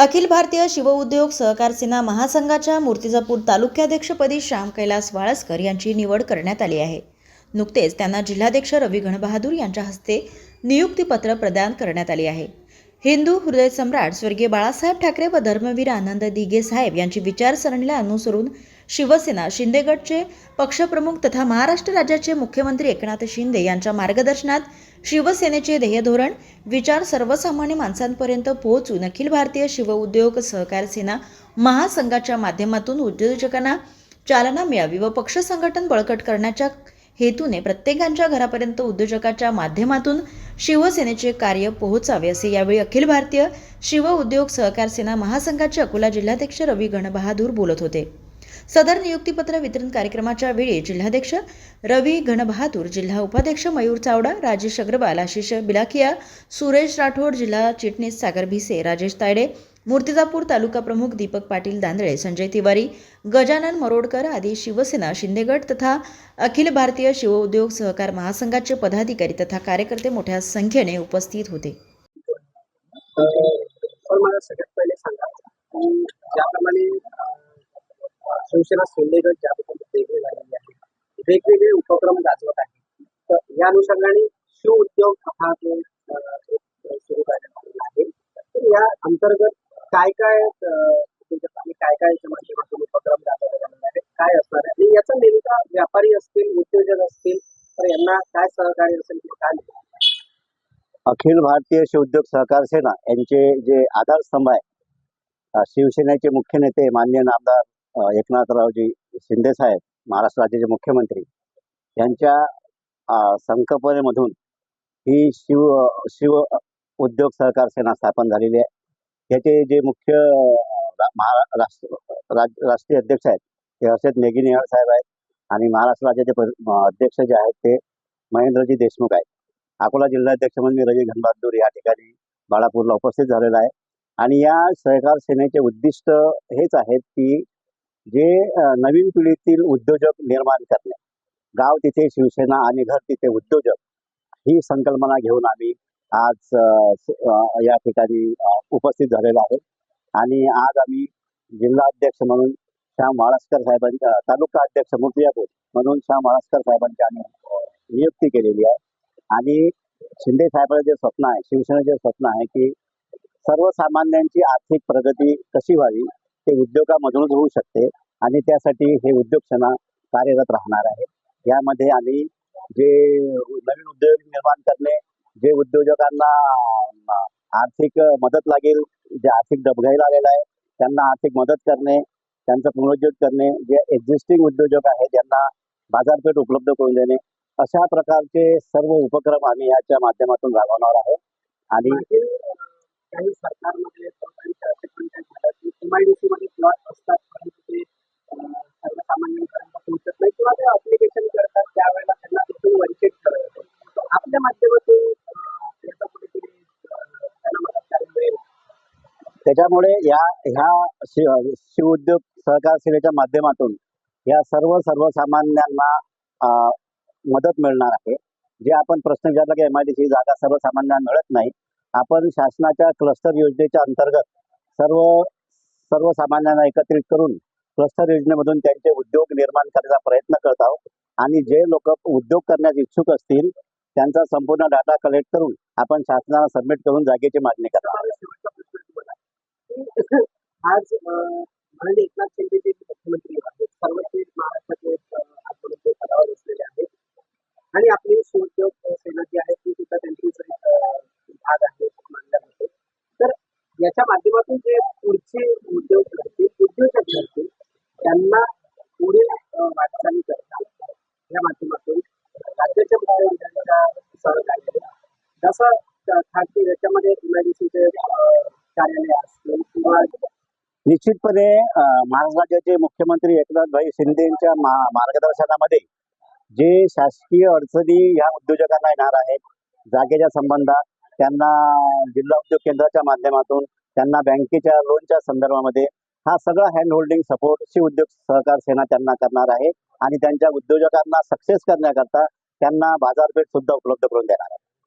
अखिल भारतीय शिवउद्योग सहकार सेना महासंघाच्या मूर्तिजापूर तालुक्याध्यक्षपदी श्याम कैलास वाळस्कर यांची निवड करण्यात आली आहे. नुकतेच त्यांना जिल्हाध्यक्ष रवी गणबहादूर यांच्या हस्ते नियुक्तीपत्र प्रदान करण्यात आले आहे. हिंदू हृदय सम्राट स्वर्गीय बाळासाहेब ठाकरे व धर्मवीर आनंद दिघे साहेब यांची विचारसरणीला अनुसरून शिवसेना शिंदेगडचे पक्षप्रमुख तथा महाराष्ट्र राज्याचे मुख्यमंत्री एकनाथ शिंदे यांच्या मार्गदर्शनात शिवसेनेचे ध्येयधोरण विचार सर्वसामान्य माणसांपर्यंत पोहोचून अखिल भारतीय शिवउद्योग सहकार सेना महासंघाच्या माध्यमातून उद्योजकांना चालना मिळावी व पक्ष संघटन बळकट करण्याच्या हेतूने प्रत्येकांच्या घरापर्यंत उद्योजकाच्या माध्यमातून शिवसेनेचे कार्य पोहोचावे असे यावेळी अखिल भारतीय शिव उद्योग सहकार सेना महासंघाचे अकोला जिल्हाध्यक्ष रवी गणबहादूर बोलत होते. सदर नियुक्तीपत्र वितरण कार्यक्रमाच्या वेळी जिल्हाध्यक्ष रवी घनबहादूर जिल्हा उपाध्यक्ष मयूर चावडा राजेश अग्रवाल आशिष बिलाखिया सुरेश राठोड जिल्हा चिटणीस सागर भिसे राजेश तायडे मूर्तिजापूर तालुका प्रमुख दीपक पाटील दांदळे संजय तिवारी गजानन मरोडकर आदी शिवसेना शिंदेगड तथा अखिल भारतीय शिवउद्योग सहकार महासंघाचे पदाधिकारी तथा कार्यकर्ते मोठ्या संख्येने उपस्थित होते. सगळ्यात पहिले सांगा ज्याप्रमाणे शिवसेना शिंदेगड ज्या पद्धतीने वेगळे आहे वेगवेगळे उपक्रम गाजवत आहे तर या अनुषंगाने शिव उद्योग हा जो सुरू करण्यात आलेला आहे तर या अंतर्गत काय काय अं, काय काय याच्या माध्यमातून उपक्रम गाजवले जाणार आहेत काय असणार आहे आणि याचा नेमका व्यापारी असतील उद्योजक असतील तर यांना काय सहकार्य असेल किंवा काय अखिल भारतीय शिवउद्योग सहकार सेना यांचे जे आधारस्तंभ आहे शिवसेनेचे मुख्य नेते माननीय आमदार एकनाथरावजी शिंदे साहेब महाराष्ट्र राज्याचे मुख्यमंत्री यांच्या संकल्पनेमधून ही शिव शिव उद्योग सहकार सेना स्थापन झालेली आहे. याचे जे मुख्य अ, रा- महा- राष्ट्र राज- राष्ट्रीय अध्यक्ष आहेत ते हर्षद नेगिनिहाळ साहेब आहेत आणि महाराष्ट्र राज्याचे अध्यक्ष जे आहेत ते महेंद्रजी देशमुख आहेत. अकोला जिल्हाध्यक्ष म्हणून मी रवी घनबहादूर या ठिकाणी बाळापूरला उपस्थित झालेला आहे. आणि या सहकार सेनेचे उद्दिष्ट हेच आहेत की जे नवीन पिढीतील उद्योजक निर्माण करणे. गाव तिथे शिवसेना आणि घर तिथे उद्योजक ही संकल्पना घेऊन आम्ही आज या ठिकाणी उपस्थित झालेलो आहे आणि आज आम्ही जिल्हा अध्यक्ष म्हणून श्याम वाळस्कर साहेबांच्या तालुका अध्यक्ष मूर्तिजापूर म्हणून श्याम वाळस्कर साहेबांची आम्ही नियुक्ती केलेली आहे. आणि शिंदे साहेबांचं जे स्वप्न आहे शिवसेनेचे स्वप्न आहे की सर्वसामान्यांची आर्थिक प्रगती कशी व्हावी? ते उद्योगामधूनच होऊ शकते आणि त्यासाठी हे उद्योग सेना कार्यरत राहणार आहे. यामध्ये आम्ही जे नवीन उद्योग निर्माण करणे जे उद्योजकांना आर्थिक मदत लागेल जे आर्थिक डबघाईला आलेलं आहे त्यांना आर्थिक मदत करणे त्यांचं पुनरुज्जीवन करणे जे एक्झिस्टिंग उद्योजक आहे त्यांना बाजारपेठ उपलब्ध करून देणे अशा प्रकारचे सर्व उपक्रम आम्ही याच्या माध्यमातून राबवणार आहोत. आणि त्याच्यामुळे या ह्या शिव शिवउद्योग सहकार सेवेच्या माध्यमातून या सर्व सर्वसामान्यांना मदत मिळणार आहे. जे आपण प्रश्न विचारला की एम आय डी सी जागा सर्वसामान्यांना मिळत नाही आपण शासनाच्या क्लस्टर योजनेच्या अंतर्गत सर्व सर्वसामान्यांना एकत्रित करून क्लस्टर योजनेमधून त्यांचे उद्योग निर्माण करण्याचा प्रयत्न करत आहोत. आणि जे लोक उद्योग करण्यास इच्छुक असतील त्यांचा संपूर्ण डाटा कलेक्ट करून आपण शासनाला सबमिट करून जागेची मागणी करणार आहोत. शेवटचा प्रश्न तुम्हाला की आज माननीय एकनाथ शिंदे जे मुख्यमंत्री आहेत सर्व महाराष्ट्राचे अं, पदावर असलेले आहेत. आणि आपली शिवोद्योग सेना जी आहे ती सुद्धा त्यांची भाग आहे असं मानला जातो. तर याच्या माध्यमातून जे पुढचे उद्योग करतील उद्योजक करतील त्यांना पुढे वाटचाली करतात. या माध्यमातून राज्याच्या मुख्यमंत्र्यांच्या सहकार्याने जसं खासगी याच्यामध्ये एमआयडीसीचे कार्यालय असतील निश्चितपणे महाराष्ट्राचे महाराष्ट्र राज्याचे मुख्यमंत्री एकनाथभाई शिंदेच्या मार्गदर्शनामध्ये जे शासकीय अडचणी ह्या उद्योजकांना येणार आहेत जागेच्या संबंधात त्यांना जिल्हा उद्योग केंद्राच्या माध्यमातून त्यांना बँकेच्या लोनच्या संदर्भामध्ये हा सगळा हँड होल्डिंग सपोर्ट शी उद्योग सहकार सेना त्यांना करणार आहे आणि त्यांच्या उद्योजकांना सक्सेस करण्याकरता त्यांना बाजारपेठ सुद्धा उपलब्ध करून देणार आहे.